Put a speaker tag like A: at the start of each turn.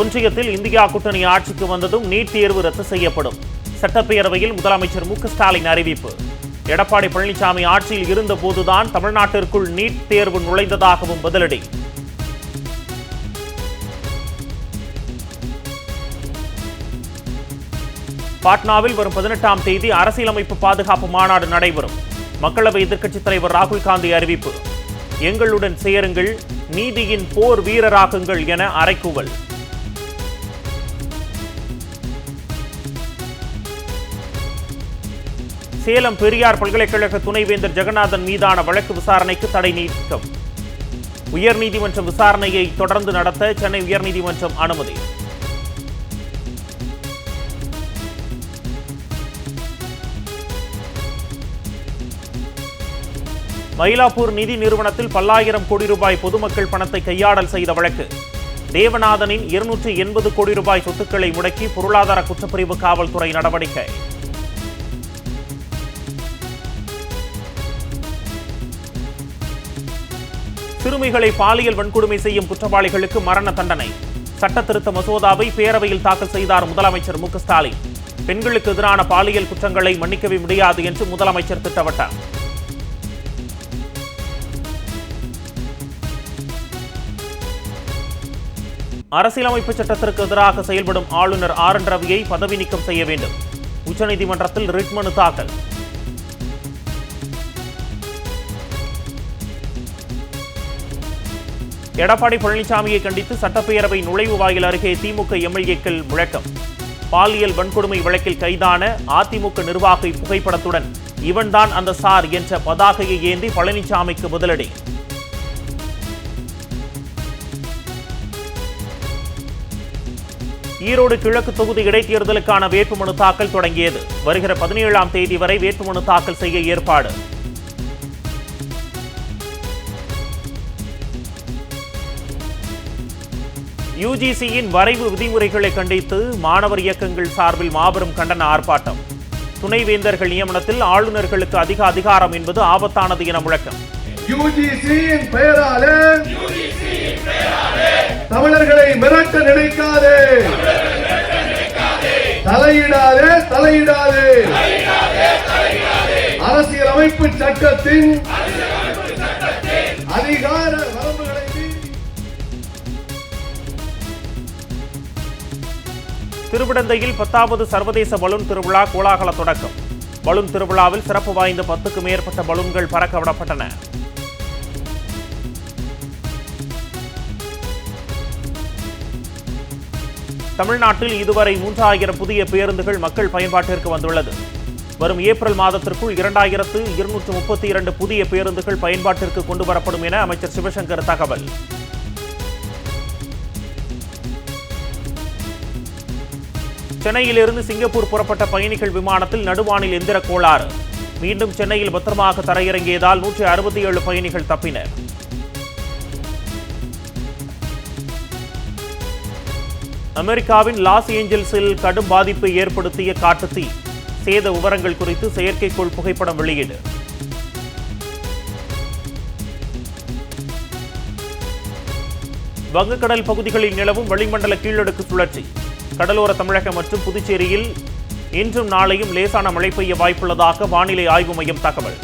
A: ஒன்றியத்தில் இந்தியா கூட்டணி ஆட்சிக்கு வந்ததும் நீட் தேர்வு ரத்து செய்யப்படும். சட்டப்பேரவையில் முதலமைச்சர் மு ஸ்டாலின் அறிவிப்பு. எடப்பாடி பழனிசாமி ஆட்சியில் இருந்தபோதுதான் தமிழ்நாட்டிற்குள் நீட் தேர்வு நுழைந்ததாகவும் பதிலடி. பாட்னாவில் வரும் பதினெட்டாம் தேதி அரசியலமைப்பு பாதுகாப்பு மாநாடு நடைபெறும். மக்களவை எதிர்க்கட்சித் தலைவர் ராகுல் காந்தி அறிவிப்பு. எங்களுடன் சேருங்கள் நீதியின் போர் வீரராகுங்கள் என அறைகூவல். சேலம் பெரியார் பல்கலைக்கழக துணைவேந்தர் ஜெகநாதன் மீதான வழக்கு விசாரணைக்கு தடை நீக்கம். உயர்நீதிமன்ற விசாரணையை தொடர்ந்து நடத்த சென்னை உயர்நீதிமன்றம் அனுமதி. மயிலாப்பூர் நிதி நிறுவனத்தில் பல்லாயிரம் கோடி ரூபாய் பொதுமக்கள் பணத்தை கையாடல் செய்த வழக்கு. தேவநாதனின் இருநூற்று எண்பது கோடி ரூபாய் சொத்துக்களை முடக்கி பொருளாதார குற்றப்பிரிவு காவல்துறை நடவடிக்கை. சிறுமிகளை பாலியல் வன்கொடுமை செய்யும் குற்றவாளிகளுக்கு மரண தண்டனை. சட்ட திருத்த மசோதாவை பேரவையில் தாக்கல் செய்தார் முதலமைச்சர் மு ஸ்டாலின். பெண்களுக்கு எதிரான பாலியல் குற்றங்களை மன்னிக்கவே முடியாது என்று முதலமைச்சர் திட்டவட்டார். அரசியலமைப்பு சட்டத்திற்கு எதிராக செயல்படும் ஆளுநர் ஆர் என் ரவியை பதவி நீக்கம் செய்ய வேண்டும். உச்சநீதிமன்றத்தில் ரிட் மனு தாக்கல். எடப்பாடி பழனிசாமியை கண்டித்து சட்டப்பேரவை நுழைவு வாயில் அருகே திமுக எம்எல்ஏக்கள் முழக்கம். பாலியல் வன்கொடுமை வழக்கில் கைதான அதிமுக நிர்வாகி புகைப்படத்துடன் இவன்தான் அந்த சார் என்ற பதாகையை ஏந்தி பழனிசாமிக்கு முதலடி. ஈரோடு கிழக்கு தொகுதி இடைத்தேர்தலுக்கான வேட்புமனு தாக்கல் தொடங்கியது. வருகிற பதினேழாம் தேதி வரை வேட்புமனு தாக்கல் செய்ய ஏற்பாடு. யுஜிசியின் வரைவு விதிமுறைகளை கண்டித்து மாணவர் இயக்கங்கள் சார்பில் மாபெரும் கண்டன ஆர்ப்பாட்டம். துணைவேந்தர்கள் நியமனத்தில் ஆளுநர்களுக்கு அதிக அதிகாரம் என்பது ஆபத்தானது என முழக்கம்.
B: யூஜிசியின் பெயராலே தமிழர்களை மிரட்ட நினைக்காதே. தலையிடாதே தலையிடாதே. அரசியலமைப்பு சட்டத்தின் அதிகார
A: திருவிடந்தையில் பத்தாவது சர்வதேச பலூன் திருவிழா கோலாகல தொடக்கம். பலூன் திருவிழாவில் சிறப்பு வாய்ந்த பத்துக்கு மேற்பட்ட பலூன்கள் பறக்க விடப்பட்டன தமிழ்நாட்டில் இதுவரை மூன்றாயிரம் புதிய பேருந்துகள் மக்கள் பயன்பாட்டிற்கு வந்துள்ளது. வரும் ஏப்ரல் மாதத்திற்குள் இரண்டாயிரத்து இருநூற்று முப்பத்தி இரண்டு புதிய பேருந்துகள் பயன்பாட்டிற்கு கொண்டு வரப்படும் என அமைச்சர் சிவசங்கர் தகவல். சென்னையிலிருந்து சிங்கப்பூர் புறப்பட்ட பயணிகள் விமானத்தில் நடுவானில் எந்திர கோளாறு. மீண்டும் சென்னையில் பத்திரமாக தரையிறங்கியதால் நூற்றி அறுபத்தி ஏழு பயணிகள் தப்பினர். அமெரிக்காவின் லாஸ் ஏஞ்சல்ஸில் கடும் பாதிப்பை ஏற்படுத்திய காட்டுத்தீ சேத விவரங்கள் குறித்து செயற்கைக்கோள் புகைப்படம் வெளியீடு. வங்கக்கடல் பகுதிகளில் நிலவும் வளிமண்டல கீழடுக்கு சுழற்சி. கடலோர தமிழகம் மற்றும் புதுச்சேரியில் இன்றும் நாளையும் லேசான மழை பெய்ய வாய்ப்புள்ளதாக வானிலை ஆய்வு மையம் தகவல்.